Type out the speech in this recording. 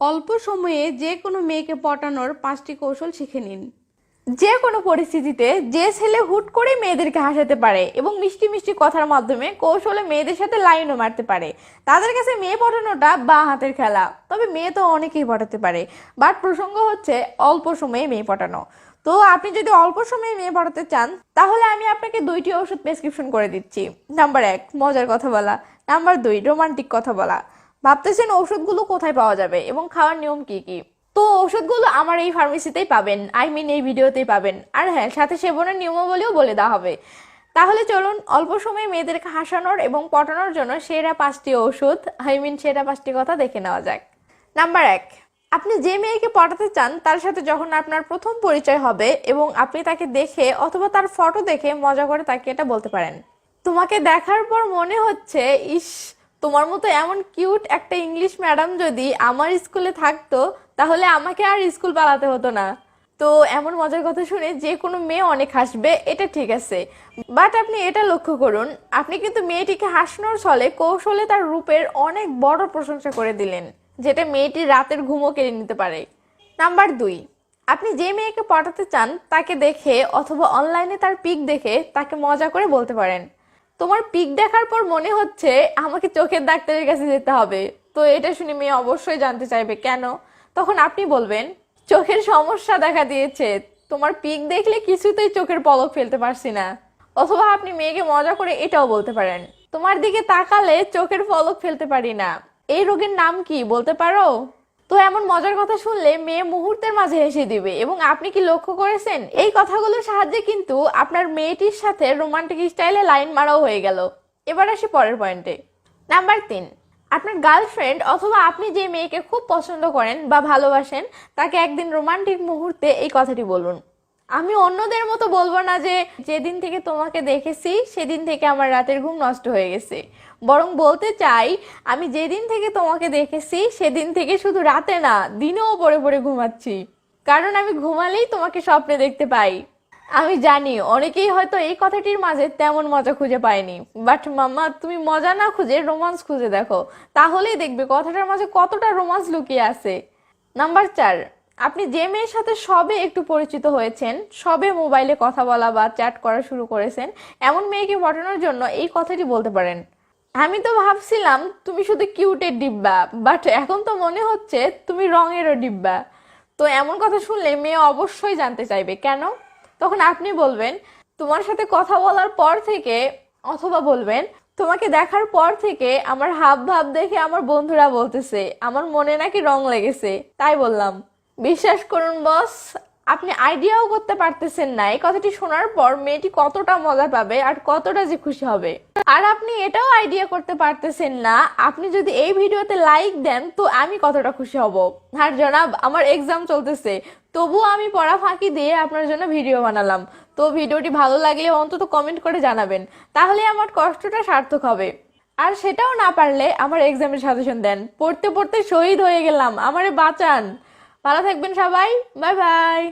অল্প সময়ে যে কোনো মেয়েকে পটানোর পাঁচটি কৌশল শিখে নিন। যে কোনো পরিস্থিতিতে যে ছেলে হুট করে মেয়েদেরকে হাসাতে পারে এবং মিষ্টি মিষ্টি কথার মাধ্যমে কৌশলে মেয়েদের সাথে লাইনও মারতে পারে, তাদের কাছে মেয়ে পটানোটা বা হাতের খেলা। তবে মেয়ে তো অনেকেই পটাতে পারে, বাট প্রসঙ্গ হচ্ছে অল্প সময়ে মেয়ে পটানো। তো আপনি যদি অল্প সময়ে মেয়ে পড়াতে চান, তাহলে আমি আপনাকে দুইটি ওষুধ প্রেসক্রিপশন করে দিচ্ছি। নাম্বার এক, মজার কথা বলা। নাম্বার দুই রোমান্টিক কথা বলা। ভাবতেছেন ওষুধগুলো কোথায় পাওয়া যাবে এবং খাওয়ার নিয়ম কি কি? তো ওষুধগুলো আমার এই ফার্মেসিতেই পাবেন, আই মিন এই ভিডিওতেই পাবেন। আর হ্যাঁ সাথে সেবনের নিয়মাবলীও বলে দেওয়া হবে। তাহলে চলুন, অল্প সময়ে মেয়েদেরকে হাসানোর এবং পটানোর জন্য সেরা পাঁচটি ওষুধ আই মিন সেরা পাঁচটি কথা দেখে নেওয়া যাক। নাম্বার এক, আপনি যে মেয়েকে পটাতে চান, তার সাথে যখন আপনার প্রথম পরিচয় হবে এবং আপনি তাকে দেখে অথবা তার ফটো দেখে মজা করে তাকে এটা বলতে পারেন। তোমাকে দেখার পর মনে হচ্ছে, ইস তোমার মতো এমন কিউট একটা ইংলিশ ম্যাডাম যদি আমার স্কুলে থাকতো, তাহলে আমাকে আর স্কুল পালাতে হতো না। তো এমন মজার কথা শুনে যে কোনো মেয়ে অনেক হাসবে, এটা ঠিক আছে। বাট আপনি এটা লক্ষ্য করুন, আপনি কিন্তু মেয়েটিকে হাসানোর ছলে কৌশলে তার রূপের অনেক বড় প্রশংসা করে দিলেন, যেটা মেয়েটি রাতের ঘুমও কেড়ে নিতে পারে। নাম্বার দুই, আপনি যে মেয়েকে পটাতে চান, তাকে দেখে অথবা অনলাইনে তার পিক দেখে তাকে মজা করে বলতে পারেন। তোমার পিক দেখার পর মনে হচ্ছে আমাকে চোখের ডাক্তারের কাছে যেতে হবে। তো এটা শুনে মেয়ে অবশ্যই জানতে চাইবে, কেন? তখন আপনি বলবেন, চোখের সমস্যা দেখা দিয়েছে। তোমার পিক দেখলে কিছুতেই চোখের পলক ফেলতে পারছি না। অথবা আপনি মেয়েকে মজা করে এটাও বলতে পারেন, তোমার দিকে তাকালে চোখের পলক ফেলতে পারি না। এই রোগের নাম কি, বলতে পারো? তো এমন মজার কথা শুনলে মেয়ে মুহূর্তের মাঝে হেসে দিবে। এবং আপনি কি লক্ষ্য করেছেন? এই কথাগুলোর সাহায্যে কিন্তু আপনার মেয়েটির সাথে রোমান্টিক স্টাইলে লাইন মারাও হয়ে গেল। এবার আসি পরের পয়েন্টে নাম্বার তিন। আপনার গার্লফ্রেন্ড অথবা আপনি যে মেয়েকে খুব পছন্দ করেন বা ভালোবাসেন, তাকে একদিন রোমান্টিক মুহূর্তে এই কথাটি বলুন। আমি অন্যদের মতো বলব না যে যেদিন থেকে তোমাকে দেখেছি, সেদিন থেকে আমার রাতের ঘুম নষ্ট হয়ে গেছে। বরং বলতে চাই, আমি যেদিন থেকে তোমাকে দেখেছি, সেদিন থেকে শুধু রাতে না, দিনেও পড়ে পড়ে ঘুমাচ্ছি। কারণ আমি ঘুমালেই তোমাকে স্বপ্নে দেখতে পাই। আমি জানি, অনেকেই হয়তো এই কথাটির মাঝে তেমন মজা খুঁজে পায়নি। বাট মাম্মা, তুমি মজা না খুঁজে রোমান্স খুঁজে দেখো। তাহলেই দেখবে কথাটার মাঝে কতটা রোমান্স লুকিয়ে আছে। নাম্বার চার আপনি যে মেয়ের সাথে সবে একটু পরিচিত হয়েছেন, সবে মোবাইলে কথা বলা বা চ্যাট করা শুরু করেছেন, এমন মেয়েকে পটানোর জন্য এই কথাটি বলতে পারেন। আমি তো ভাবছিলাম, তুমি শুধু কিউটের ডিব্বা বাট এখন তো মনে হচ্ছে তুমি রঙেরও ডিব্বা। তো এমন কথা শুনলে মেয়ে অবশ্যই জানতে চাইবে, কেন? তখন আপনি বলবেন, তোমার সাথে কথা বলার পর থেকে, অথবা বলবেন, তোমাকে দেখার পর থেকে আমার হাব ভাব দেখে আমার বন্ধুরা বলতেছে, আমার মনে নাকি রং লেগেছে। তাই বললাম। বিশ্বাস করুন বস আপনি আইডিয়াও করতে পারতেছেন না। এই কথাটি শোনার পর মেয়েটি কতটা মজা পাবে আর কতটা যে খুশি হবে। আর আপনি এটাও আইডিয়া করতে পারতেছেন না। আপনি যদি এই ভিডিওতে লাইক দেন, তো আমি কতটা খুশি হব। আর জনাব, আমার এক্সাম চলতেছে। তবুও আমি পড়া ফাঁকি দিয়ে আপনার জন্য ভিডিও বানালাম। তো ভিডিওটি ভালো লাগলে অন্তত কমেন্ট করে জানাবেন। তাহলে আমার কষ্টটা সার্থক হবে। আর সেটাও না পারলে আমার এক্সামের সাজেশন দেন। পড়তে পড়তে শহীদ হয়ে গেলাম। আমারে বাঁচান। ভালো থাকবেন সবাই বাই বাই।